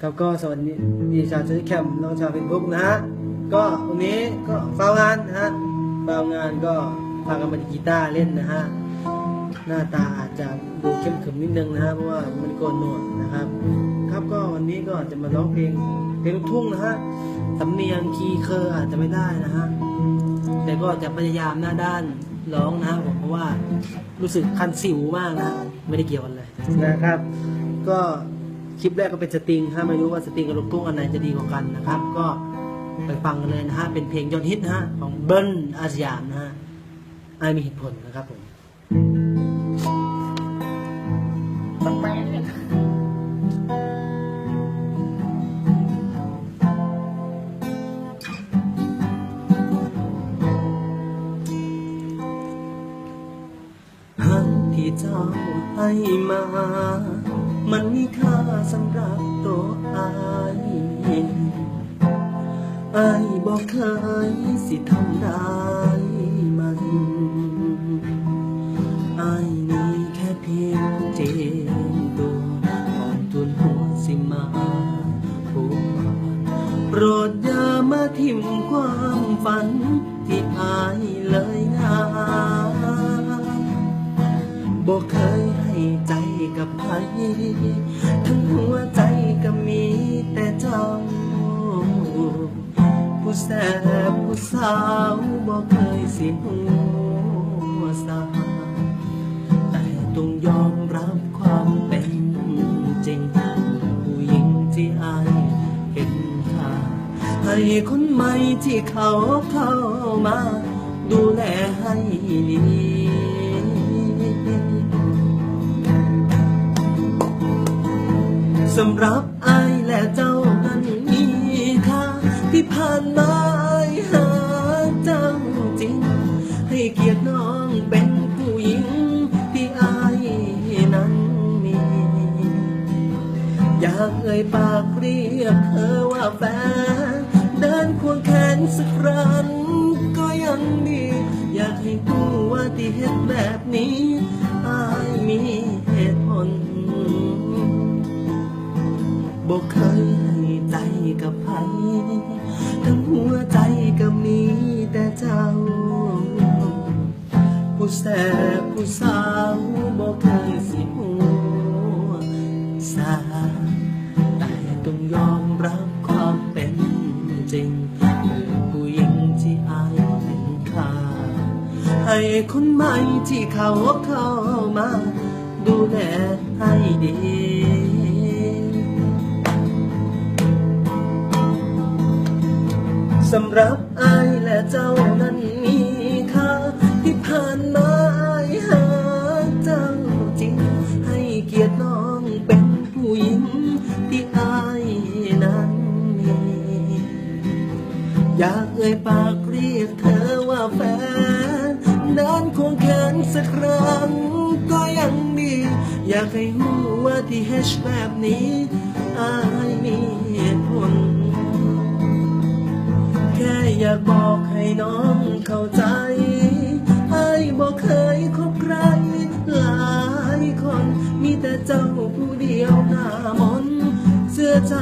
ครับก็สวัสดีดีชาวเจอแคมป์น้องชาวเฟซบุ๊กนะฮะก็วันนี้ก็ฟาวงานนะฮะฟาวงานก็พากันมาดีกีตาร์เล่นนะฮะหน้าตาอาจจะดูเข้มขึมนิดนึงนะฮะเพราะว่ามันโกนหนวดนะครับ ครับก็วันนี้ก็จะมาร้องเพลงเพลงลูกทุ่งนะฮะสำเนียงคีย์เคอร์อาจจะไม่ได้นะฮะแต่ก็จะพยายามหน้าด้านร้องนะฮะผมเพราะว่ารู้สึกคันสิวมากนะฮะไม่ได้เกี่ยวกันเลยนะครับ ก็ คลิปแรกก็เป็นสตริงฮะไม่รู้ว่าสตริงกับลูกทุ่งอันไหนจะดีกว่ากันนะครับ ก็ไปฟังกันเลยนะฮะ เป็นเพลงยอดฮิตนะฮะ ของเบิ้ลอาสยามนะฮะไอมีเหตุผลนะครับผมหันที่เจ้าให้มา มันมีค่าสำหรับตัวอายอายบอกเคยสิทำได้มันอายนี่แค่เพียงเจนตัวของทุนหัวสิมาผูกพันโปรดอย่ามาทิมความฝันที่อายเลยนะ กับใคร ทั้งหัวใจก็มีแต่เจ้า ผู้แสบผู้สาวบอกเคยสิหัวสาแต่ต้องยอมรับความเป็นจริง ผู้หญิงที่อายเห็นค่าให้คนใหม่ที่เขาเข้ามา ดูแลให้ดี สำหรับไอายและเจ้านั้นมีค่าที่ผ่านมาอายหาเจ้าจริง ให้เกียรติน้องเป็นผู้หญิงที่อายนั้นมี อยากเอ่ยปากเรียกเธอว่าแฟนเดินควงแขนสักครั้งก็ยังดี อยากให้รู้ว่าที่เห็นแบบนี้อายมี แสบผู้สาวบอกเคยสิหัวสาแต่ต้องยอมรับความเป็นจริงคือผู้หญิงที่อายเป็นค่าให้คนใหม่ที่เขาเข้ามา ดูแลให้ดีสำหรับอายและเจ้านั้นมีค่าที่ผ่านมา อยากเอ่ยปากเรียกเธอว่าแฟนนานควงแขนสักครั้งก็ยังดี อยากให้รู้ว่าที่เฮชแบบนี้อายมีเหตุผล แค่อยากบอกให้น้องเข้าใจไอ้บอกเคยคบใครหลายคน มีแต่เจ้าผู้เดียวหน้ามนเสื้อใจ